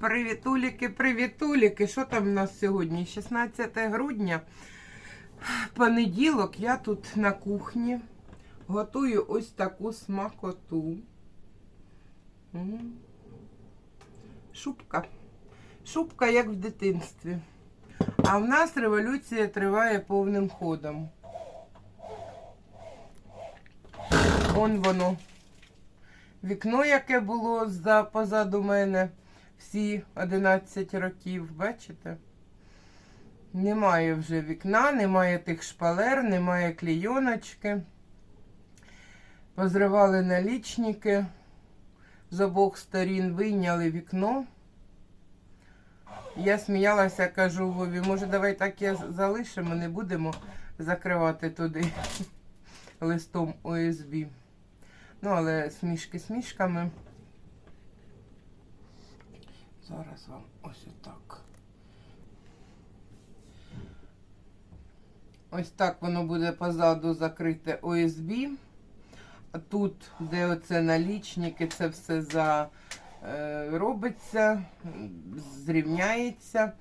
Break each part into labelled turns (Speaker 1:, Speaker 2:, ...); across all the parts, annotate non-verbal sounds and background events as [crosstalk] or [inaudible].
Speaker 1: Привітуліки, привітуліки. Що там у нас сьогодні? 16 грудня. Понеділок я тут на кухні готую ось таку смакоту. Шубка. Шубка, як в дитинстві. А в нас революція триває повним ходом. Он воно. Вікно, яке було позаду мене всі 11 років, бачите? Немає вже вікна, немає тих шпалер, немає клійоночки. Позривали налічники з обох сторін, вийняли вікно. Я сміялася, кажу Вові, може давай так я залишимо, не будемо закривати туди [laughs] листом ОСБ. Ну, але смішки смішками. Зараз вам ось отак. Ось так воно буде позаду закрите ОСБ. Тут, де оце налічники, це все за, е, робиться, зрівняється.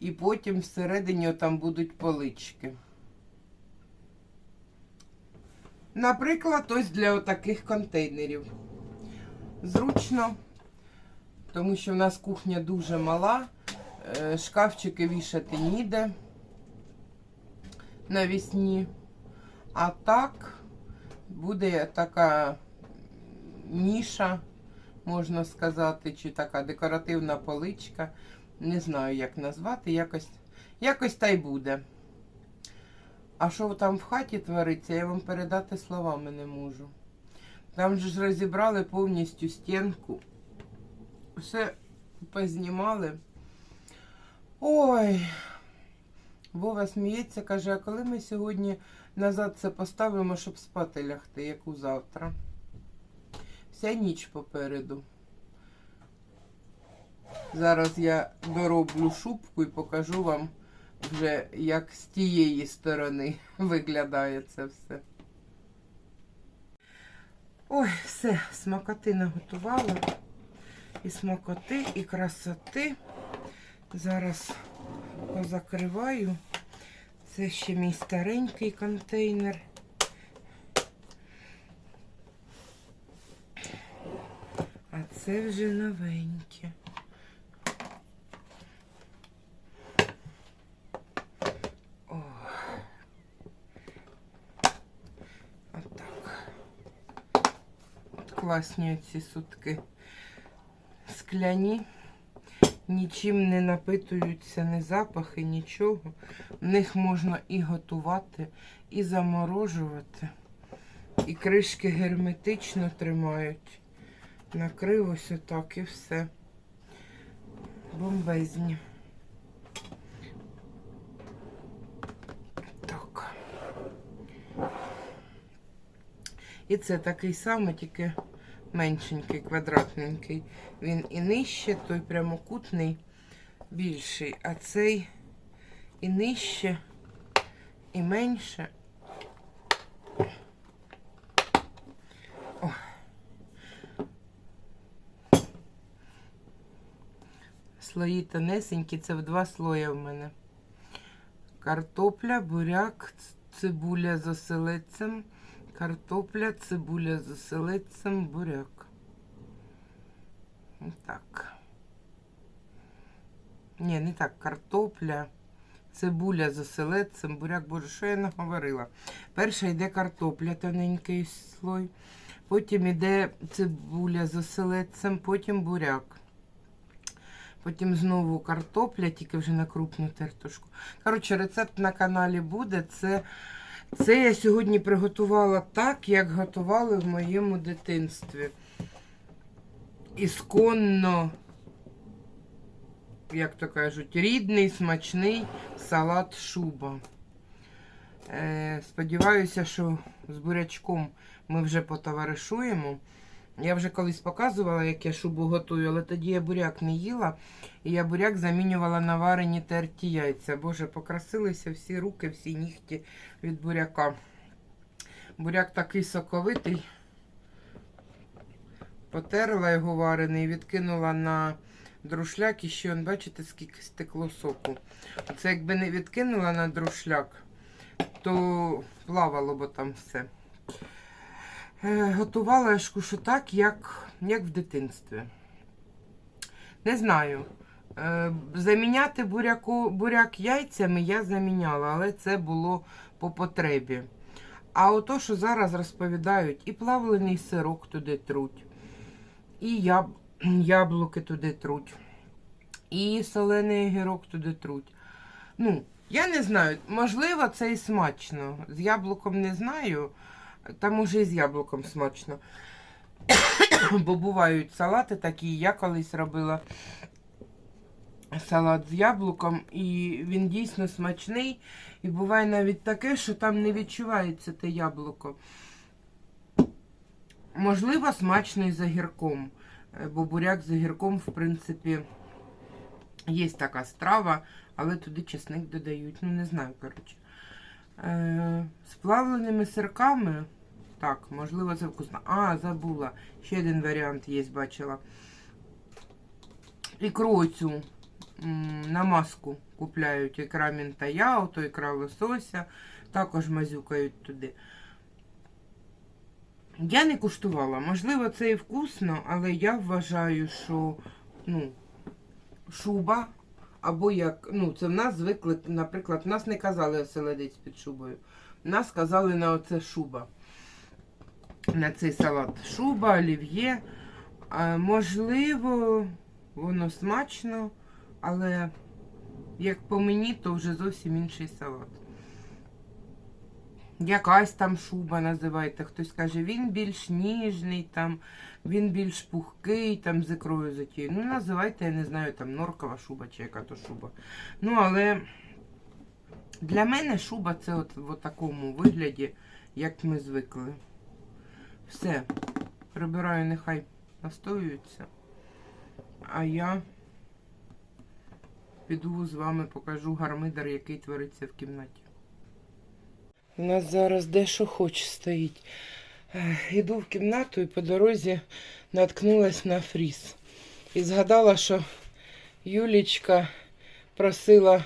Speaker 1: І потім всередині там будуть полички. Наприклад, ось для таких контейнерів. Зручно, тому що в нас кухня дуже мала, е, шкафчики вішати ніде навісні. А так буде така ніша, можна сказати, чи така декоративна поличка. Не знаю, як назвати, якось, якось та й буде. А що там в хаті твориться, я вам передати словами не можу. Там же ж розібрали повністю стінку. Все познімали. Ой, Вова сміється, каже, а коли ми сьогодні назад це поставимо, щоб спати лягти, як у завтра. Вся ніч попереду. Зараз я дороблю шубку і покажу вам вже, як з тієї сторони [laughs] виглядає це все. Ой, все, смакоти наготувала. І смакоти, і красоти. Зараз позакриваю. Це ще мій старенький контейнер. А це вже новеньке. О. Отак. От класні ці сутки. Скляні нічим не напитуються, ні запахи, нічого. В них можна і готувати, і заморожувати. І кришки герметично тримають. Накрив ось отак і все. Бомбезні. Так. І це такий самий, тільки меншенький, квадратненький. Він і нижче, той прямокутний більший, а цей і нижче, і менше. О. Слої тонесенькі, це в два слої в мене. Картопля, буряк, цибуля з оселедцем. Картопля, цибуля з оселедцем, буряк. Так. Ні, не так. Картопля, цибуля з оселедцем, буряк. Боже, що я наговорила? Перша йде картопля, тоненький слой. Потім йде цибуля з оселедцем, потім буряк. Потім знову картопля, тільки вже на крупну тертушку. Коротше, рецепт на каналі буде. Це це я сьогодні приготувала так, як готували в моєму дитинстві. Ісконно, як то кажуть, рідний, смачний салат шуба. Е, Сподіваюся, що з бурячком ми вже потоваришуємо. Я вже колись показувала, як я шубу готую, але тоді я буряк не їла. І я буряк замінювала на варені терті яйця. Боже, покрасилися всі руки, всі нігті від буряка. Буряк такий соковитий. Потерла його варений, відкинула на друшляк і ще, бачите, скільки стекло соку. Це якби не відкинула на друшляк, то плавало б там все. Е, готувала шкушу так, як, як в дитинстві. Не знаю. Е, заміняти буряку, буряк яйцями я заміняла, але це було по потребі. А ото, що зараз розповідають, і плавлений сирок туди труть, і яб... яблуки туди труть, і солений огірок туди труть. Ну, я не знаю, можливо, це і смачно. З яблуком не знаю, та може і з яблуком смачно. Бо бувають салати такі, я колись робила салат з яблуком, і він дійсно смачний. І буває навіть таке, що там не відчувається те яблуко. Можливо, смачний з огірком. Е, Бо буряк з огірком, в принципі, є така страва, але туди чесник додають. Ну, не знаю, коротше. Е, з плавленими сирками. Так, можливо, це вкусно. А, забула. Ще один варіант є, бачила. Ікру оцю на маску купляють ікра мінтая, ото ікра лосося, також мазюкають туди. Я не куштувала. Можливо, це і вкусно, але я вважаю, що ну, шуба, або як, ну, це в нас звикли, наприклад, в нас не казали оселедець під шубою. В нас казали на оце шуба. На цей салат. Шуба, олів'є. Можливо, воно смачно, але як по мені, то вже зовсім інший салат. Якась там шуба називаєте. Хтось каже, він більш ніжний, там, він більш пухкий, там з ікрою затією. Ну, називайте, я не знаю, там норкова шуба чи яка то шуба. Ну, але для мене шуба це от в такому вигляді, як ми звикли. Все. Прибираю, нехай настоюються. А я піду з вами покажу гармидар, який твориться в кімнаті. У нас зараз дещо хоч стоїть. Іду в кімнату і по дорозі наткнулась на фріз. І згадала, що Юлічка просила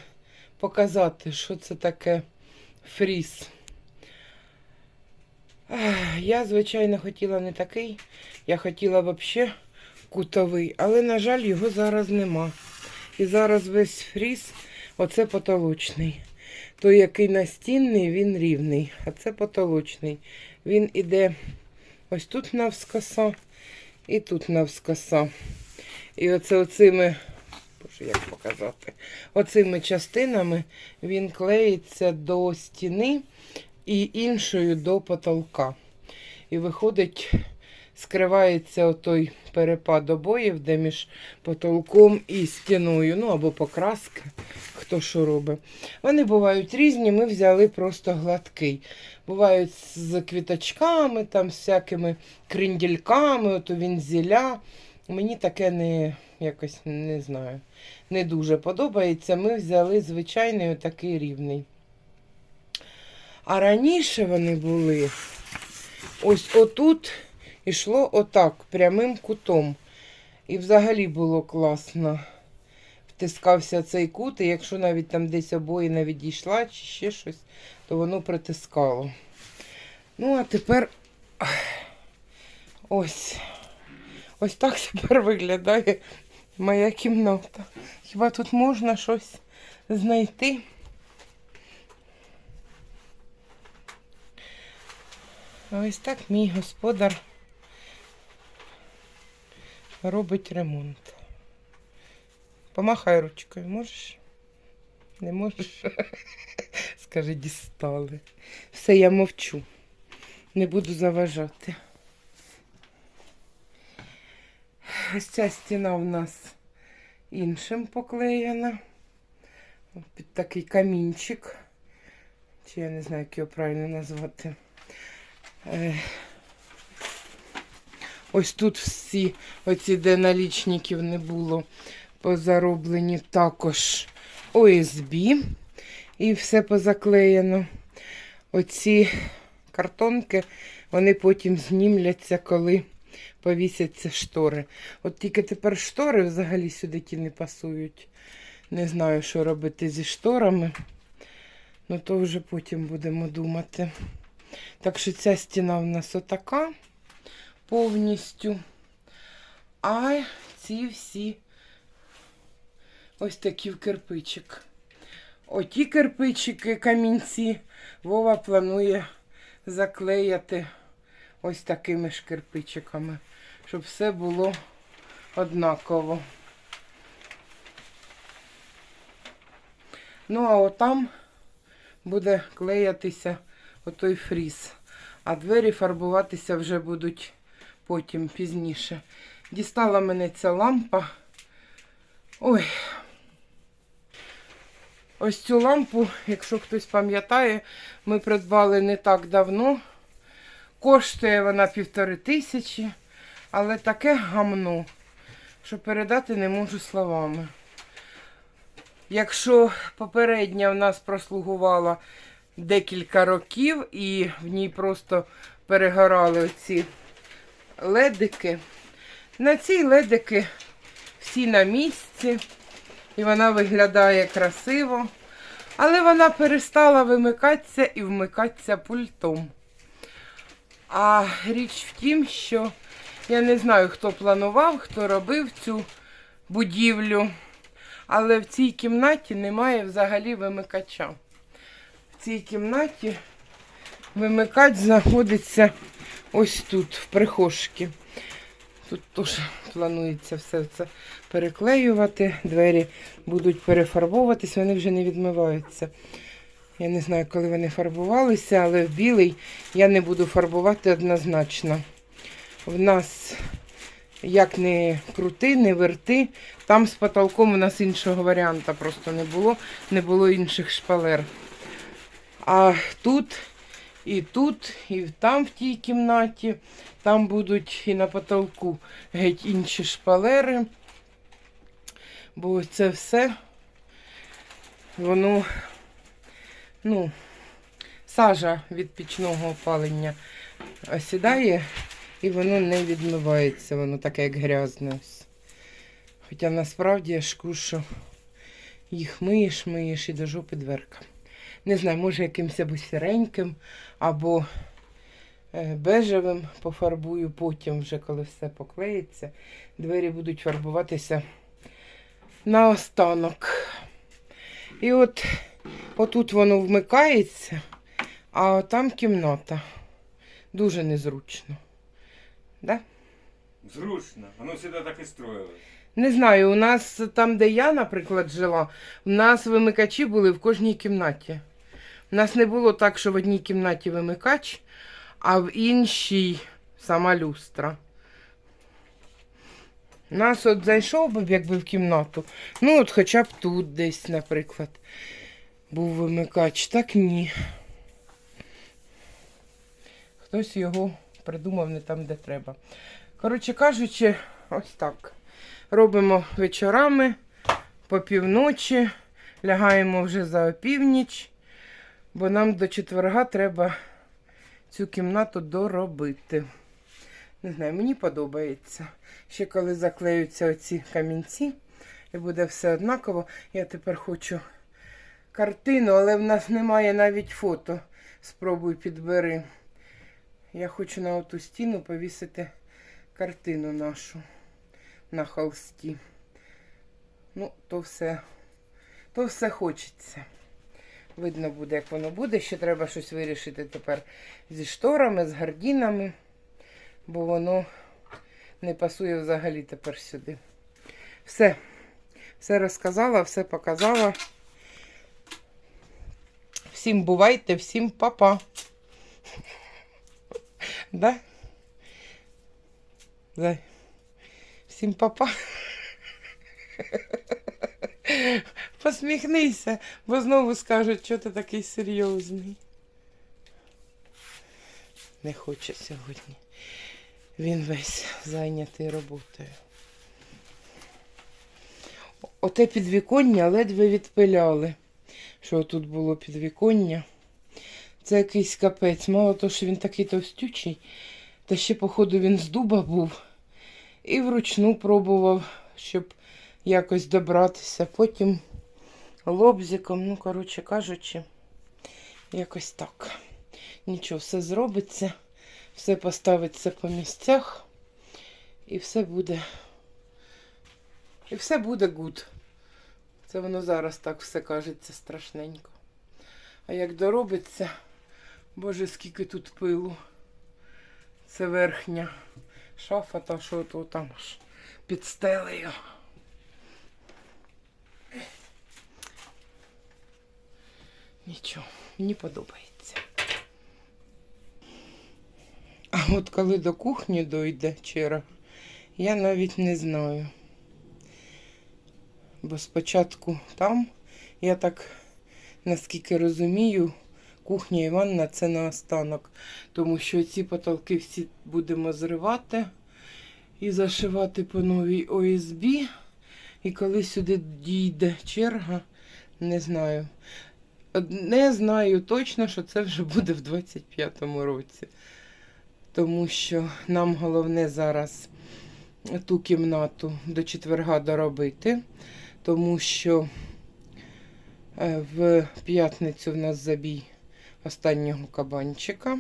Speaker 1: показати, що це таке фріз. Я, звичайно, хотіла не такий. Я хотіла взагалі кутовий, але, на жаль, його зараз нема. І зараз весь фріз, оце потолочний. Той, який настінний, він рівний, а це потолочний. Він іде ось тут навскоса і тут навскоса. І оце оцими, боже, як показати, оцими частинами він клеїться до стіни і іншою до потолка. І виходить, скривається отой перепад обоїв, де між потолком і стіною, ну або покраска, хто що робить. Вони бувають різні, ми взяли просто гладкий. Бувають з квіточками, там, з всякими крендільками, ото він зіля. Мені таке не якось не знаю, не дуже подобається. Ми взяли звичайний отакий рівний. А раніше вони були ось отут ішло отак, прямим кутом. І взагалі було класно. Втискався цей кут, і якщо навіть там десь обоїна відійшла чи ще щось, то воно притискало. Ну, а тепер ось. Ось так тепер виглядає моя кімната. Хіба тут можна щось знайти? Ось так мій господар робить ремонт. Помахай ручкою, можеш? Не можеш? [laughs] Скажи, дістали. Все, я мовчу. Не буду заважати. Ось ця стіна в нас іншим поклеєна. Під такий камінчик. Чи я не знаю, як його правильно назвати. Ось тут всі, оці, де налічників не було, позароблені також ОСБ. І все позаклеєно. Оці картонки, вони потім знімляться, коли повісяться штори. От тільки тепер штори взагалі сюди ті не пасують. Не знаю, що робити зі шторами. Ну то вже потім будемо думати. Так що ця стіна в нас отака повністю. А ці всі ось такі в кирпичик. Оті кирпичики, камінці Вова планує заклеяти ось такими ж кирпичиками, щоб все було однаково. Ну, а отам буде клеятися отой фріз. А двері фарбуватися вже будуть потім пізніше. Дістала мене ця лампа. Ой. Ось цю лампу, якщо хтось пам'ятає, ми придбали не так давно. Коштує вона півтори тисячі, але таке гамно, що передати не можу словами. Якщо попередня в нас прослугувала декілька років і в ній просто перегорали оці ледики, на цій ледики всі на місці, і вона виглядає красиво, але вона перестала вимикатися і вмикатися пультом. А річ в тім, що я не знаю, хто планував, хто робив цю будівлю, але в цій кімнаті немає взагалі вимикача. Цій кімнаті вимикач знаходиться ось тут, в прихожці. Тут теж планується все це переклеювати. Двері будуть перефарбовуватись, вони вже не відмиваються. Я не знаю, коли вони фарбувалися, але в білий я не буду фарбувати однозначно. В нас як не крути, не верти. Там з потолком у нас іншого варіанту просто не було, не було інших шпалер. А тут і тут, і там в тій кімнаті, там будуть і на потолку геть інші шпалери. Бо це все, воно, ну, сажа від пічного опалення осідає і воно не відмивається, воно таке як грязне. Хоча насправді я шку, що їх миєш, миєш і до жопи дверка. Не знаю, може якимось або сіреньким, або е, бежевим пофарбую потім, вже коли все поклеїться. Двері будуть фарбуватися на останок. І от отут воно вмикається, а там кімната. Дуже незручно. Да?
Speaker 2: Зручно. Воно завжди так і строїли.
Speaker 1: Не знаю, у нас там, де я, наприклад, жила, у нас вимикачі були в кожній кімнаті. У нас не було так, що в одній кімнаті вимикач, а в іншій сама люстра. У нас от зайшов би якби в кімнату. Ну, от хоча б тут десь, наприклад, був вимикач. Так ні. Хтось його придумав не там, де треба. Коротше кажучи, ось так. Робимо вечорами по півночі, лягаємо вже за опівніч, бо нам до четверга треба цю кімнату доробити. Не знаю, мені подобається. Ще коли заклеються оці камінці, і буде все однаково. Я тепер хочу картину, але в нас немає навіть фото. Спробуй підбери. Я хочу на оту стіну повісити картину нашу на холсті. Ну, то все, то все хочеться. Видно буде, як воно буде. Ще треба щось вирішити тепер зі шторами, з гардінами, бо воно не пасує взагалі тепер сюди. Все. Все розказала, все показала. Всім бувайте, всім па-па. [laughs] Да? Зай. Всім папа. [laughs] Посміхнися, бо знову скажуть, що ти такий серйозний. Не хоче сьогодні. Він весь зайнятий роботою. Оте підвіконня ледве відпиляли, що тут було підвіконня. Це якийсь капець. Мало того, що він такий товстючий, Та ще, походу, він з дуба був. І вручну пробував, щоб якось добратися. Потім лобзиком, ну, коротше кажучи, якось так. Нічого, все зробиться, все поставиться по місцях, і все буде. І все буде гуд. Це воно зараз так все кажеться страшненько. А як доробиться, боже, скільки тут пилу. Це верхня шафа, та що то там під стелею. Нічого, мені подобається. А от коли до кухні дойде черга, я навіть не знаю. Бо спочатку там, я так, наскільки розумію, кухня і ванна це на останок. Тому що ці потолки всі будемо зривати і зашивати по новій ОСБ. І коли сюди дійде черга, не знаю. Не знаю точно, що це вже буде в 25-му році. Тому що нам головне зараз ту кімнату до четверга доробити, тому що е, в п'ятницю в нас забій останнього кабанчика.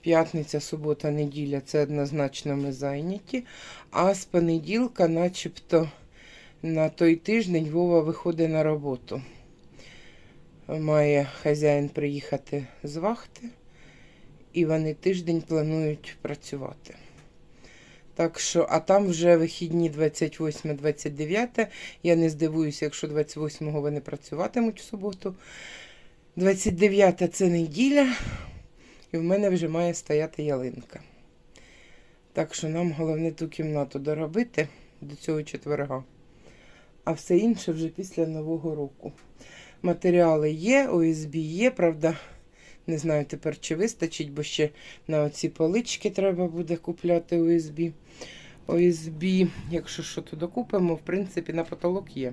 Speaker 1: П'ятниця, субота, неділя це однозначно ми зайняті. А з понеділка, начебто, на той тиждень Вова виходить на роботу. Має хазяїн приїхати з вахти, і вони тиждень планують працювати. Так що, а там вже вихідні 28-29. Я не здивуюся, якщо 28-го вони працюватимуть в суботу. 29 це неділя, і в мене вже має стояти ялинка. Так що нам головне ту кімнату доробити до цього четверга. А все інше вже після Нового року. Матеріали є, ОСБ є, правда, не знаю тепер, чи вистачить, бо ще на оці полички треба буде купляти ОСБ. ОСБ, якщо що то докупимо, в принципі, на потолок є.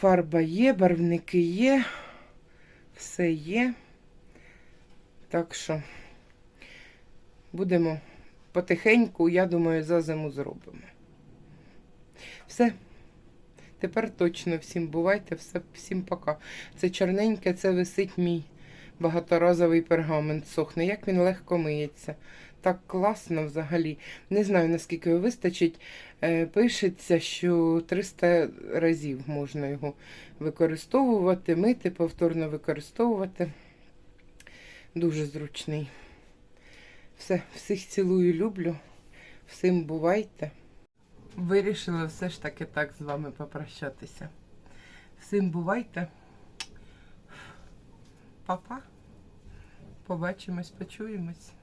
Speaker 1: Фарба є, барвники є, все є. Так що будемо потихеньку, я думаю, за зиму зробимо. Все. Тепер точно всім бувайте, все, всім пока. Це чорненьке, це висить мій багаторазовий пергамент сохне. Як він легко миється. Так класно взагалі. Не знаю, наскільки його вистачить. Е, Пишеться, що 300 разів можна його використовувати, мити, повторно використовувати. Дуже зручний. Все, всіх цілую, люблю. Всім бувайте. Вирішила все ж таки так з вами попрощатися. Всім бувайте. Па-па. Побачимось, почуємось.